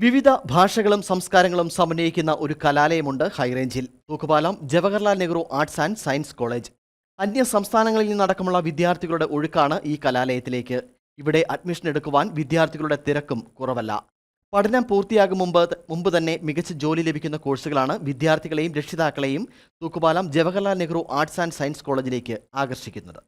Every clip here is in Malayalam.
വിവിധ ഭാഷകളും സംസ്കാരങ്ങളും സമന്വയിക്കുന്ന ഒരു കലാലയമുണ്ട് ഹൈറേഞ്ചിൽ. Thookkupalam Jawaharlal Nehru arts and science college. അന്യ സംസ്ഥാനങ്ങളിൽ നിന്നടക്കമുള്ള വിദ്യാർത്ഥികളുടെ ഒഴുക്കാണ് ഈ കലാലയത്തിലേക്ക്. ഇവിടെ അഡ്മിഷൻ എടുക്കുവാൻ വിദ്യാർത്ഥികളുടെ തിരക്കും കുറവല്ല. പഠനം പൂർത്തിയാകും മുമ്പ് മുമ്പ് തന്നെ മികച്ച ജോലി ലഭിക്കുന്ന കോഴ്സുകളാണ് വിദ്യാർത്ഥികളെയും രക്ഷിതാക്കളെയും Thookkupalam Jawaharlal Nehru arts and science കോളേജിലേക്ക് ആകർഷിക്കുന്നത്.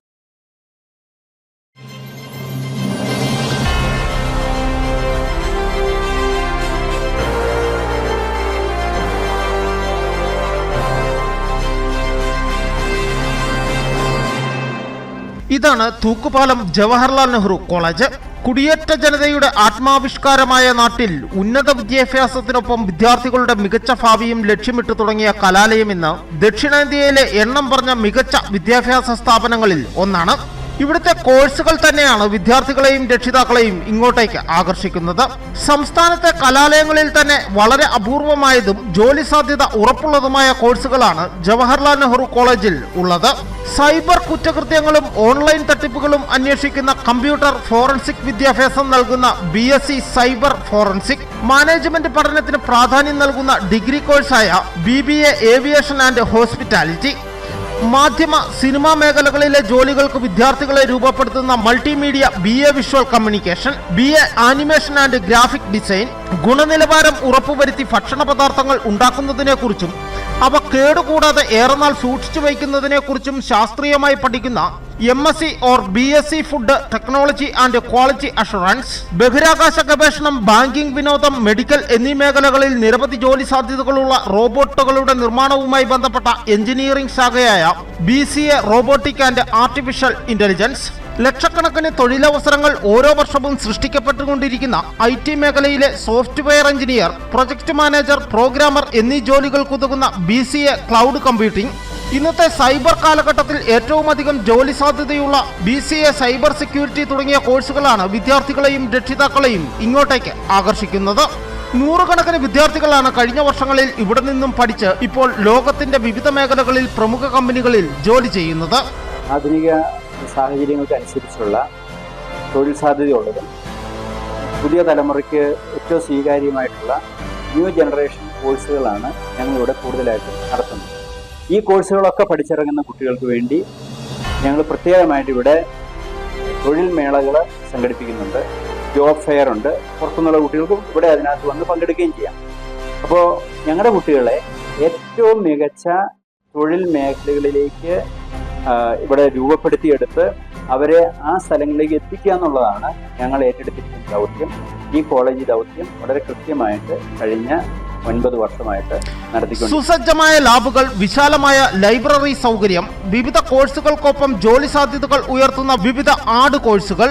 ഇതാണ് തൂക്കുപാലം ജവഹർലാൽ നെഹ്റു കോളേജ്. കുടിയേറ്റ ജനതയുടെ ആത്മാവിഷ്കാരമായ നാട്ടിൽ ഉന്നത വിദ്യാഭ്യാസത്തിനൊപ്പം വിദ്യാർത്ഥികളുടെ മികച്ച ഭാവിയും ലക്ഷ്യമിട്ട് തുടങ്ങിയ കലാലയം ഇന്ന് ദക്ഷിണേന്ത്യയിലെ എണ്ണം പറഞ്ഞ മികച്ച വിദ്യാഭ്യാസ സ്ഥാപനങ്ങളിൽ ഒന്നാണ്. ഇവിടുത്തെ കോഴ്സുകൾ തന്നെയാണ് വിദ്യാർത്ഥികളെയും രക്ഷിതാക്കളെയും ഇങ്ങോട്ടേക്ക് ആകർഷിക്കുന്നത്. സംസ്ഥാനത്തെ കലാലയങ്ങളിൽ തന്നെ വളരെ അപൂർവമായതും ജോലി സാധ്യത ഉറപ്പുള്ളതുമായ കോഴ്സുകളാണ് ജവഹർലാൽ നെഹ്റു കോളേജിൽ ഉള്ളത്. സൈബർ കുറ്റകൃത്യങ്ങളും ഓൺലൈൻ തട്ടിപ്പുകളും അന്വേഷിക്കുന്ന കമ്പ്യൂട്ടർ ഫോറൻസിക് വിദ്യാഭ്യാസം നൽകുന്ന ബി സൈബർ ഫോറൻസിക് മാനേജ്മെന്റ് പഠനത്തിന് പ്രാധാന്യം നൽകുന്ന ഡിഗ്രി കോഴ്സായ ബി ഏവിയേഷൻ ആൻഡ് ഹോസ്പിറ്റാലിറ്റി മാധ്യമ സിനിമാ മേഖലകളിലെ ജോലികൾക്ക് വിദ്യാർത്ഥികളെ രൂപപ്പെടുത്തുന്ന multimedia B A visual communication B A animation and graphic design ഗുണനിലവാരം ഉറപ്പുവരുത്തി ഭക്ഷണ പദാർത്ഥങ്ങൾ ഉണ്ടാക്കുന്നതിനെക്കുറിച്ചും അവ കേടുകൂടാതെ ഏറെനാൾ സൂക്ഷിച്ചു വയ്ക്കുന്നതിനെക്കുറിച്ചും ശാസ്ത്രീയമായി പഠിക്കുന്ന M S C or B S C food technology and quality assurance ബഹിരാകാശ ഗവേഷണം ബാങ്കിംഗ് വിനോദം മെഡിക്കൽ എന്നീ മേഖലകളിൽ നിരവധി ജോലി സാധ്യതകളുള്ള റോബോട്ടുകളുടെ നിർമ്മാണവുമായി ബന്ധപ്പെട്ട engineering ശാഖയായ B C A robotic and artificial intelligence ലക്ഷക്കണക്കിന് തൊഴിലവസരങ്ങൾ ഓരോ വർഷവും സൃഷ്ടിക്കപ്പെട്ടുകൊണ്ടിരിക്കുന്ന ഐ ടി മേഖലയിലെ software engineer project manager programmer എന്നീ ജോലികൾക്കുതകുന്ന B C A cloud computing. ഇന്നത്തെ സൈബർ കാലഘട്ടത്തിൽ ഏറ്റവും അധികം ജോലി സാധ്യതയുള്ള B C A cyber security തുടങ്ങിയ കോഴ്സുകളാണ് വിദ്യാർത്ഥികളെയും രക്ഷിതാക്കളെയും ഇങ്ങോട്ടേക്ക് ആകർഷിക്കുന്നത്. നൂറുകണക്കിന് വിദ്യാർത്ഥികളാണ് കഴിഞ്ഞ വർഷങ്ങളിൽ ഇവിടെ നിന്നും പഠിച്ച് ഇപ്പോൾ ലോകത്തിന്റെ വിവിധ മേഖലകളിൽ പ്രമുഖ കമ്പനികളിൽ ജോലി ചെയ്യുന്നത്. ആധുനിക സാഹചര്യങ്ങൾക്ക് അനുസരിച്ചുള്ള തൊഴിൽ സാധ്യതയുള്ളതും പുതിയ തലമുറയ്ക്ക് ഏറ്റവും സ്വീകാര്യമായിട്ടുള്ള ന്യൂ ജനറേഷൻ കോഴ്സുകളാണ് ഞങ്ങളിവിടെ കൂടുതലായിട്ട് നടത്തുന്നത്. ഈ കോഴ്സുകളൊക്കെ പഠിച്ചിറങ്ങുന്ന കുട്ടികൾക്ക് വേണ്ടി ഞങ്ങൾ പ്രത്യേകമായിട്ട് ഇവിടെ തൊഴിൽ മേളകൾ സംഘടിപ്പിക്കുന്നുണ്ട്. ജോബ് ഫെയർ ഉണ്ട്. പുറത്തുനിന്നുള്ള കുട്ടികൾക്കും ഇവിടെ അതിനകത്ത് വന്ന് പങ്കെടുക്കുകയും ചെയ്യാം. അപ്പോൾ ഞങ്ങളുടെ കുട്ടികളെ ഏറ്റവും മികച്ച തൊഴിൽ മേഖലകളിലേക്ക് ഇവിടെ രൂപപ്പെടുത്തിയെടുത്ത് അവരെ ആ സ്ഥലങ്ങളിലേക്ക് എത്തിക്കുക എന്നുള്ളതാണ് ഞങ്ങൾ ഏറ്റെടുത്തിരിക്കുന്ന ദൗത്യം. ഈ കോളേജ് ദൗത്യം വളരെ കൃത്യമായിട്ട് കഴിഞ്ഞ ഒൻപത് വർഷമായിട്ട് നടത്തിക്കൊണ്ട് സുസജ്ജമായ ലാബുകൾ വിശാലമായ ലൈബ്രറി സൗകര്യം വിവിധ കോഴ്സുകൾക്കൊപ്പം ജോലി സാധ്യതകൾ ഉയർത്തുന്ന വിവിധ ആഡ് കോഴ്സുകൾ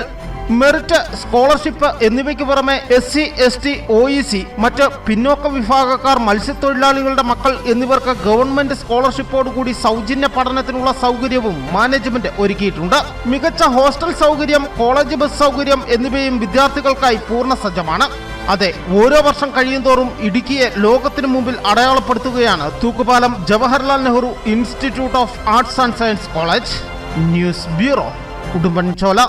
മെറിറ്റ് സ്കോളർഷിപ്പ് എന്നിവയ്ക്ക് പുറമെ S C S T O E C മറ്റ് പിന്നോക്ക വിഭാഗക്കാർ മത്സ്യത്തൊഴിലാളികളുടെ മക്കൾ എന്നിവർക്ക് ഗവൺമെന്റ് സ്കോളർഷിപ്പോടുകൂടി സൗജന്യ പഠനത്തിനുള്ള സൗകര്യവും മാനേജ്മെന്റ് ഒരുക്കിയിട്ടുണ്ട്. മികച്ച ഹോസ്റ്റൽ സൗകര്യം കോളേജ് ബസ് സൗകര്യം എന്നിവയും വിദ്യാർത്ഥികൾക്കായി പൂർണ സജ്ജമാണ്. അതെ ഓരോ വർഷം കഴിയുന്തോറും ഇടുക്കിയെ ലോകത്തിനു മുമ്പിൽ അടയാളപ്പെടുത്തുകയാണ് Thookkupalam Jawaharlal Nehru institute of arts and science college. News bureau Udumbanchola.